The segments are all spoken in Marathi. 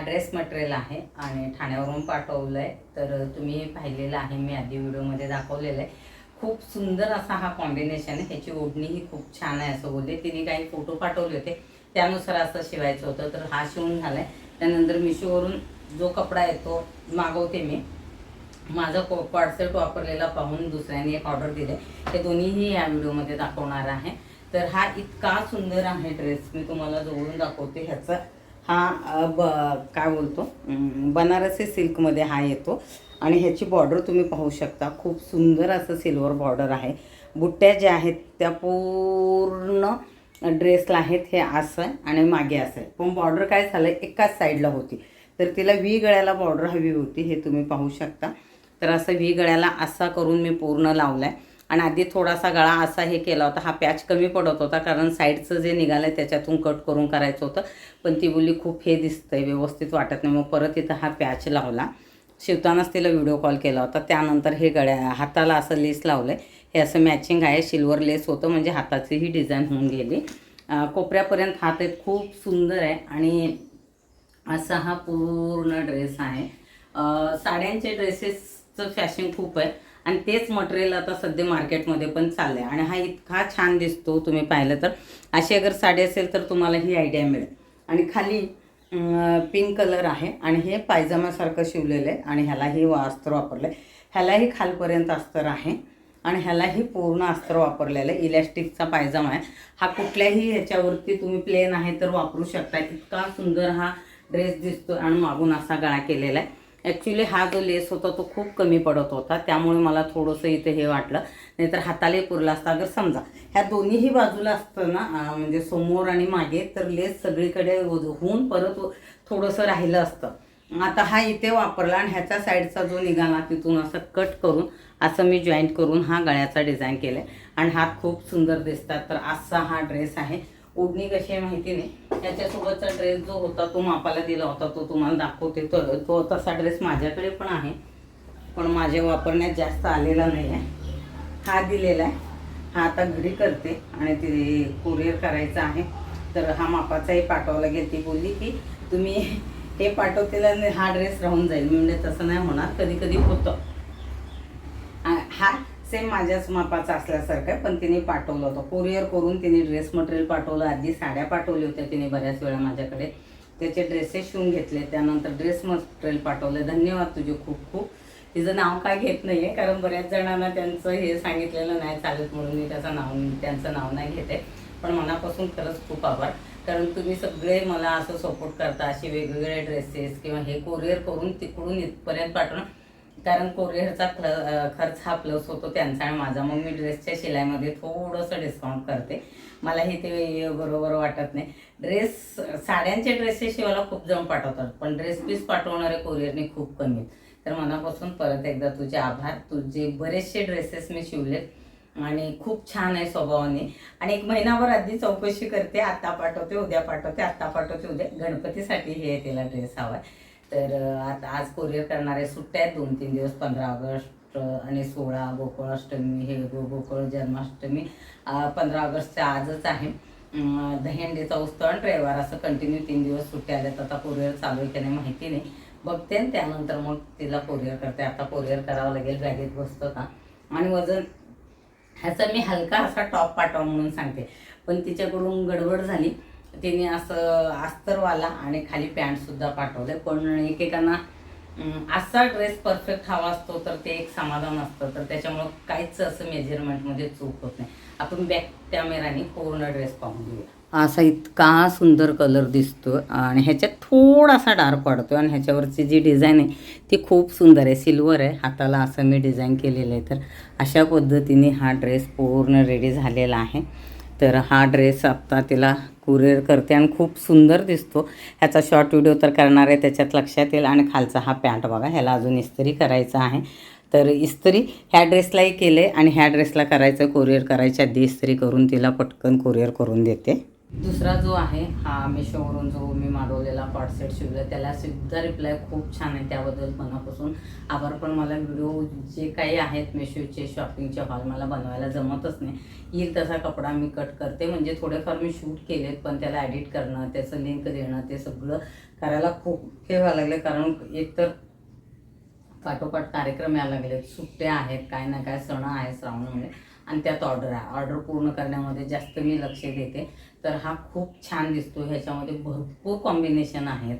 ॲड्रेस ड्रेस मटेरियल आहे आणि ठाण्यावरून पाठवलं आहे तर तुम्ही पाहिलेलं आहे मी आधी व्हिडिओमध्ये दाखवलेलं आहे. खूप सुंदर असा हा कॉम्बिनेशन आहे. ह्याची ओढणीही खूप छान आहे असं बोलले. तिने काही फोटो पाठवले होते. त्यानुसार असं शिवायचं होतं. तर हा शिवून झाला आहे त्यानंतर मिशोवरून जो कपडा येतो मागवते मी. माझा को व्हॉट्सअप वापरलेला पाहून दुसऱ्याने एक ऑर्डर दिले ते दोन्हीही या व्हिडिओमध्ये दाखवणार आहे. तर हा इतका सुंदर आहे ड्रेस मी तुम्हाला जवळून दाखवते ह्याचा. हा ब काय बोलतो? बनारसी सिल्कमध्ये हा येतो. आणि ह्याची बॉर्डर तुम्ही पाहू शकता. खूप सुंदर असं सिल्वर बॉर्डर आहे. बुट्ट्या ज्या आहेत त्या पूर्ण ड्रेसला आहेत हे असं आहे आणि मागे असं. आहे पण बॉर्डर काय झालं एकाच साईडला होती. तर तिला व्ही गळ्याला बॉर्डर हवी होती हे तुम्ही पाहू शकता. तर असं व्ही गळ्याला असा करून मी पूर्ण लावला आहे आणि आधी थोडासा गळा असा हे केला होता. हा पॅच कमी पडत होता कारण साईडचं जे निघालं आहे त्याच्यातून कट करून करायचं होतं. पण ती बोलली खूप हे दिसतंय व्यवस्थित वाटत नाही. मग परत इथं हा पॅच लावला. शिवतानाच तिला व्हिडिओ कॉल केला होता. त्यानंतर हे गळ्या हाताला असं लेस लावलं आहे हे असं मॅचिंग आहे. सिल्वर लेस होतं म्हणजे हाताची ही डिझाईन होऊन गेली. कोपऱ्यापर्यंत हात आहेत खूप सुंदर आहे. आणि असा हा पूर्ण ड्रेस आहे. साड्यांचे ड्रेसेसचं फॅशन खूप आहे. आणि तेच मटेरियल आता सध्या मार्केटमध्ये पण चाललं आहे आणि हा इतका छान दिसतो तुम्ही पाहिलं तर. अशी अगर साडी असेल तर तुम्हाला ही आयडिया मिळेल. आणि खाली पिंक कलर आहे आणि हे पायजामासारखं शिवलेलं आहे. आणि ह्यालाही अस्त्र अस्तर वापरलं आहे ह्यालाही खालपर्यंत अस्तर आहे. आणि ह्यालाही पूर्ण अस्तर वापरलेलं आहे. इलॅस्टिकचा पायजामा आहे. हा कुठल्याही ह्याच्यावरती तुम्ही प्लेन आहे तर वापरू शकता. इतका सुंदर हा ड्रेस दिसतो आणि मागून असा गळा केलेला आहे. ॲक्च्युली हा जो लेस होता तो खूप कमी पडत होता. त्यामुळे मला थोडंसं इथे हे वाटलं. नाहीतर हातालाही पुरला असता. अगर समजा ह्या दोन्हीही बाजूला असतं ना म्हणजे समोर आणि मागे तर लेस सगळीकडे होऊन परत थोडंसं राहिलं असतं. आता हा इथे वापरला आणि ह्याच्या साईडचा जो निघाला तिथून असं कट करून असं मी जॉईंट करून हा गळ्याचा डिझाईन केला आहे आणि हात खूप सुंदर दिसतात. तर असा हा ड्रेस आहे. ओढणी कशी आहे माहिती नाही. त्याच्यासोबतचा ड्रेस जो होता तो मापाला दिला होता. तो तुम्हाला दाखवते. तो तो तसा ड्रेस माझ्याकडे पण आहे. पण माझ्या वापरण्यात जास्त आलेला नाही आहे हा दिलेला आहे. हा आता घरी करते आणि ते कुरिअर करायचं आहे. तर हा मापाचाही पाठवावा लागेल ती बोलली की तुम्ही हे पाठवतेला हा ड्रेस राहून जाईल. म्हणजे तसं नाही होणार. कधी कधी होतं हा सेम माझ्याच मापाचा असल्यासारखं पण तिने पाठवलं होतं. कुरिअर करून तिने ड्रेस मटेरियल पाठवलं आधी साड्या पाठवल्या होत्या तिने बऱ्याच वेळा माझ्याकडे. त्याचे ड्रेसेस शिवून घेतले त्यानंतर ड्रेस मटेरियल पाठवले. धन्यवाद तुझे खूप खूप. तिचं नाव काय घेत नाही आहे कारण बऱ्याच जणांना त्यांचं हे सांगितलेलं नाही चालत म्हणून मी त्याचं नाव त्यांचं नाव नाही घेते. पण मनापासून खरंच खूप आभार. कारण तुम्ही सगळे मला असं सपोर्ट करता असे वेगवेगळे ड्रेसेस किंवा हे कोरिअर करून तिकडून इथपर्यंत पाठवणं. कारण कोरिअरचा खर्च हा प्लस होतो त्यांचा आणि माझा. मग मी ड्रेसच्या शिलाईमध्ये थोडंसं डिस्काउंट करते. मलाही ते बरोबर वाटत नाही. ड्रेस साड्यांचे ड्रेसेस शिवायला खूप जण पाठवतात. पण ड्रेस पीस पाठवणारे कोरिअरने खूप कमी. तर मनापासून परत एकदा तुझे आभार. तुझे बरेचसे ड्रेसेस मी शिवलेत. आणि खूप छान आहे स्वभावाने. आणि एक महिनाभर आधी चौकशी करते. आत्ता पाठवते उद्या पाठवते आत्ता पाठवते उद्या. गणपतीसाठी हे तिला ड्रेस हवा आहे. तर आता आज कोरिअर करणारे सुट्ट्या आहेत दोन तीन दिवस पंधरा ऑगस्ट आणि सोळा गोकुळाष्टमी हे गो गोकुळ जन्माष्टमी पंधरा ऑगस्टच्या आजच आहे. अं, दहीहंडीचा उत्सव आणि रविवार असं कंटिन्यू तीन दिवस सुट्ट्या आल्यात. आता कोरिअर चालू आहे की नाही माहिती नाही. बघते आणि त्यानंतर मग तिला कोरिअर करते. आता कोरिअर करावं लागेल बॅगेत बसतो का? आणि वजन ह्याचा मी हलका असा टॉप पाठवा म्हणून सांगते. पण तिच्याकडून गडबड झाली. तिने असं अस्तरवाला आणि खाली पॅन्टसुद्धा पाठवले पण एकेकांना असा ड्रेस परफेक्ट हवा असतो तर ते एक समाधान असतं. तर त्याच्यामुळं काहीच असं मेजरमेंटमध्ये चूक होत नाही. आपण बॅक कॅमेराने पूर्ण ड्रेस पाहून घेऊया. असा इतका सुंदर कलर दिसतो आणि ह्याच्यात थोडासा डार्क पडतो आणि ह्याच्यावरची जी डिझाईन आहे ती खूप सुंदर आहे. सिल्वर आहे. हाताला असं मी डिझाईन केलेलं आहे. तर अशा पद्धतीने हा ड्रेस पूर्ण रेडी झालेला आहे. तर हा ड्रेस आत्ता तिला कुरिअर करते आणि खूप सुंदर दिसतो. ह्याचा शॉर्ट व्हिडिओ तर करणार आहे त्याच्यात लक्षात येईल. आणि खालचा हा पॅन्ट बघा ह्याला अजून इस्त्री करायचा आहे. तर इस्त्री ह्या ड्रेसलाही केले आणि ह्या ड्रेसला करायचं कुरिअर करायच्या आधी इस्त्री करून तिला पटकन कुरिअर करून देते. दुसरा जो आहे हा मिशोवरून जो मी मागवलेला कॉटसेट शिवला त्याला सुद्धा रिप्लाय खूप छान आहे त्याबद्दल मनापासून आभार. पण मला व्हिडिओ जे काही आहेत मिशोचे शॉपिंगचे हॉल मला बनवायला जमतच नाही. येईल तसा कपडा मी कट करते. म्हणजे थोडेफार मी शूट केलेत पण त्याला ॲडिट करणं त्याचं लिंक देणं ते सगळं करायला खूप हे व्हायला लागले कारण एकतर पाठोपाठ कार्यक्रम यायला लागलेत. सुट्ट्या आहेत काय ना काय सण आहे श्रावणामुळे आणि त्यात ऑर्डर आहे. ऑर्डर पूर्ण करण्यामध्ये जास्त मी लक्ष देते. तर हा खूप छान दिसतो. ह्याच्यामध्ये भरपूर कॉम्बिनेशन आहेत.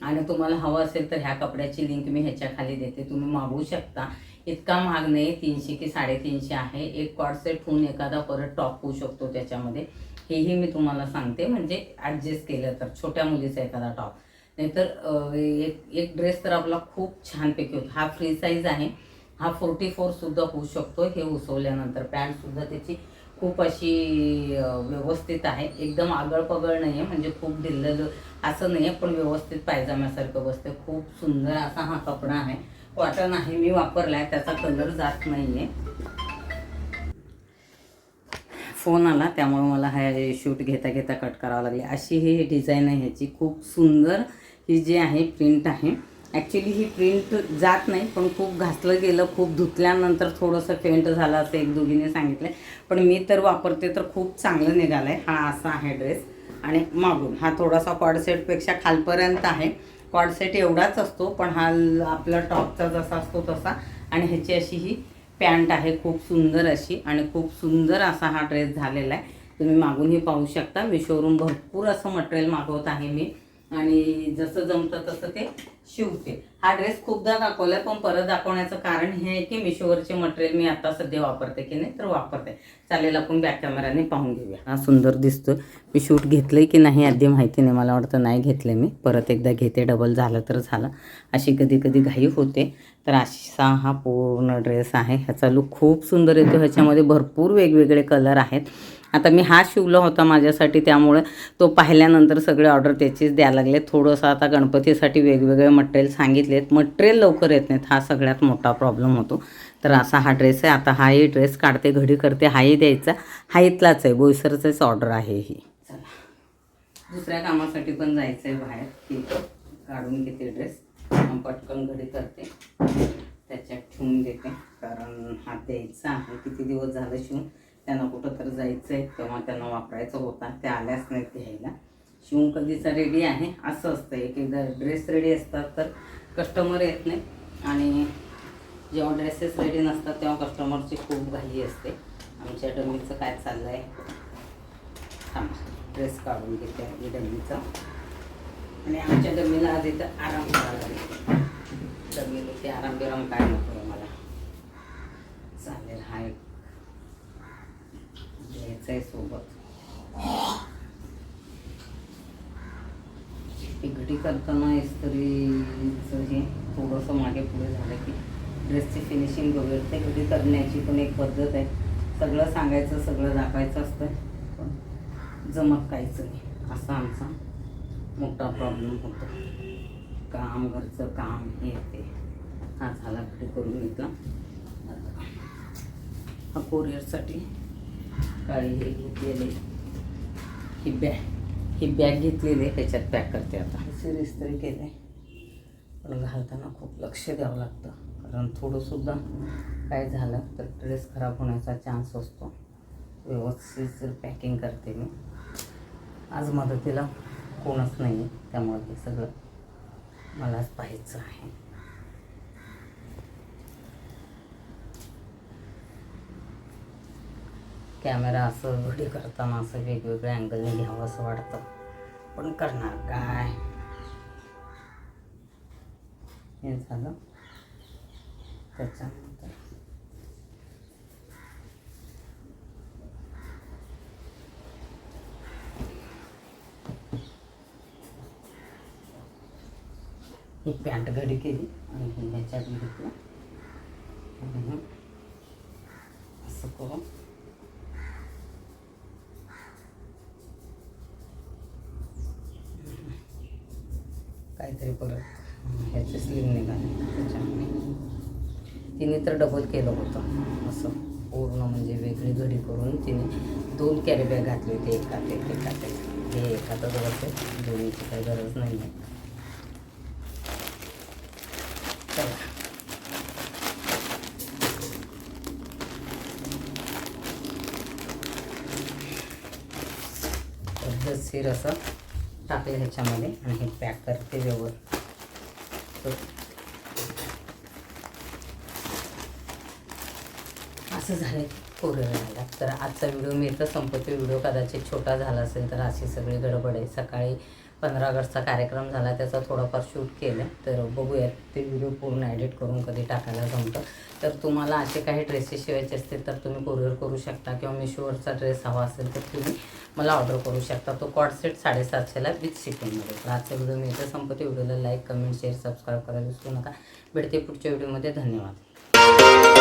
आणि तुम्हाला हवं असेल तर ह्या कपड्याची लिंक मी ह्याच्या खाली देते. तुम्ही मागवू शकता. इतका महाग नाही तीनशे की साडेतीनशे आहे. एक कॉडसेट होऊन एखादा परत टॉप होऊ शकतो त्याच्यामध्ये. हेही मी तुम्हाला सांगते. म्हणजे ॲडजस्ट केलं तर छोट्या मुलीचा एखादा टॉप नाहीतर एक एक ड्रेस तर आपला खूप छानपैकी होतो. हा फ्री साईज आहे. हा फोर्टी फोरसुद्धा होऊ शकतो. हे उसवल्यानंतर पॅन्टसुद्धा त्याची खूप अशी व्यवस्थित आहे. एकदम आगळ पगळ नाही आहे म्हणजे खूप ढिल्लं असं नाही आहे पण व्यवस्थित पायजाम्यासारखं बसते खूप सुंदर असा हा कपडा आहे. कॉटन आहे मी वापरला आहे त्याचा कलर जात नाही आहे फोन आला त्यामुळे मला हा शूट घेता घेता कट करावं लागले. अशी ही डिझाईन आहे ह्याची. खूप सुंदर ही जी आहे प्रिंट आहे. ॲक्च्युली ही प्रिंट जात नाही पण खूप घासलं गेलं खूप धुतल्यानंतर थोडंसं फेंट झालं असं एक दोघीने सांगितलं पण मी तर वापरते तर खूप चांगलं निघालं आहे हा असा आहे ड्रेस आणि मागून हा थोडासा कॉडसेटपेक्षा खालपर्यंत आहे. कॉडसेट एवढाच असतो पण हा आपला टॉपचा जसा असतो तसा. आणि ह्याची अशी ही पॅन्ट आहे खूप सुंदर अशी. आणि खूप सुंदर असा हा ड्रेस झालेला आहे. तुम्ही मागूनही पाहू शकता. मिशोवरून भरपूर असं मटेरियल मागवत आहे मी. आणि जसं जमतं तसं ते शिवते. हा ड्रेस खूपदा दाखवला पण परत दाखवण्याचं कारण हे आहे की मिशोवरचे मटेरियल मी आता सध्या वापरते की नाही तर वापरते. चालेल आपण बॅक कॅमेराने पाहून घेऊया. हा सुंदर दिसतो मी शूट घेतलंय की नाही आधी माहिती नाही मला वाटतं नाही घेतलं मी. परत एकदा घेते डबल झालं तर झालं. अशी कधी कधी घाई होते. तर असा हा पूर्ण ड्रेस आहे. ह्याचा लुक खूप सुंदर येतो. ह्याच्यामध्ये भरपूर वेगवेगळे कलर आहेत. आता मी हा शिवला होता माझ्यासाठी त्यामुळे तो पाहिल्यानंतर सगळे ऑर्डर त्याचीच द्यायला लागले. थोडंसं आता गणपतीसाठी वेगवेगळे मटेरियल सांगितलेत. मटेरियल लवकर येत नाहीत. हा सगळ्यात मोठा प्रॉब्लेम होतो. तर असा हा ड्रेस आहे. आता हाही ड्रेस काढते घडी करते. हाही द्यायचा. हा इथलाच आहे. बोईसरचंच ऑर्डर आहे ही. चला. दुसऱ्या कामासाठी पण जायचं आहे बाहेर. की काढून घेते ड्रेस पटकन घडी करते. त्याच्यात ठेवून देते. कारण हा द्यायचा आहे. किती दिवस झालं शिवून? त्यांना कुठं तर जायचं आहे तेव्हा त्यांना वापरायचं होता ते आल्याच नाहीत घ्यायला. शिवून कधीचा रेडी आहे असं असतं. एक एकदा ड्रेस रेडी असतात तर कस्टमर येत नाही. आणि जेव्हा ड्रेसेस रेडी नसतात तेव्हा कस्टमरची खूप घाई असते. आमच्या डमीचं काय चाललं आहे थांबा ड्रेस काढून घेते आपली डमीचा आणि आमच्या डमीला आधी तर आराम करावा लागेल. डमीला ते आराम बिराम काय नको आहे मला. चालेल हा एक घ्यायचा आहे सोबत करताना इस्त्रीचं हे थोडंसं मागे पुढे झालं की ड्रेसची फिनिशिंग वगैरे ते घडी करण्याची पण एक पद्धत आहे. सगळं सांगायचं सगळं दाखवायचं असतं पण जमत काहीच नाही. असा आमचा मोठा प्रॉब्लेम होतो. काम घरचं काम हे ते. हा झाला. घडी करून घेतला. हा कोरिअरसाठी काळी हे घेतलेले. ही बॅग ही बॅग घेतलेली आहे त्याच्यात पॅक करते आता. सिर इस्त्री केले. पण घालताना खूप लक्ष द्यावं लागतं. कारण थोडंसुद्धा काय झालं तर ड्रेस खराब होण्याचा चान्स असतो. व्यवस्थित पॅकिंग करते मी. आज मदतीला कोणच नाही आहे त्यामुळे ते सगळं मलाच पाहायचं आहे. कॅमेरा असं घडी करताना असं वेगवेगळ्या अँगलने घ्यावं असं वाटतं. पण करणार काय? हे झालं. त्याच्यानंतर ही पॅन्ट घडी केली आणि ह्याच्यात घेतलं. असं करून काहीतरी परत ह्याचे स्लिम निघाले. त्याच्यामुळे तिने तर डबल केलं होतं. असं पूर्ण म्हणजे वेगळी घडी करून तिने दोन कॅरी बॅग घातली होती. एकात ते एकात हे हे गरज आहे दोन्हीची काही गरज नाही आहे. चला. पद्धतशीर असं टाकलं ह्याच्यामध्ये आणि हे पॅक करते व्यवस्थित. असं झालं कोरिअर झाला तर आजचा व्हिडिओ मी इथं संपतो व्हिडिओ कदाचित छोटा झाला असेल तर अशी सगळी गडबड आहे. सकाळी पंधरा ऑगस्टचा कार्यक्रम झाला त्याचा थोडाफार शूट केलं. तर बघूयात ते व्हिडिओ पूर्ण एडिट करून कधी टाकायला जमतं. तर तुम्हाला असे काही ड्रेसेस शिवायचे असतील तर तुम्ही कोरिअर करू शकता किंवा मिशोवरचा ड्रेस हवा असेल तर तुम्ही मला ऑर्डर करू शकता. तो कॉड सेट साडेसातशेला विथ शिपिंगमध्ये तर आजचा व्हिडिओ मी इथं संपत्ती व्हिडिओला लाईक कमेंट शेअर सबस्क्राईब करायला विसरू नका. भेटते पुढच्या व्हिडिओमध्ये धन्यवाद.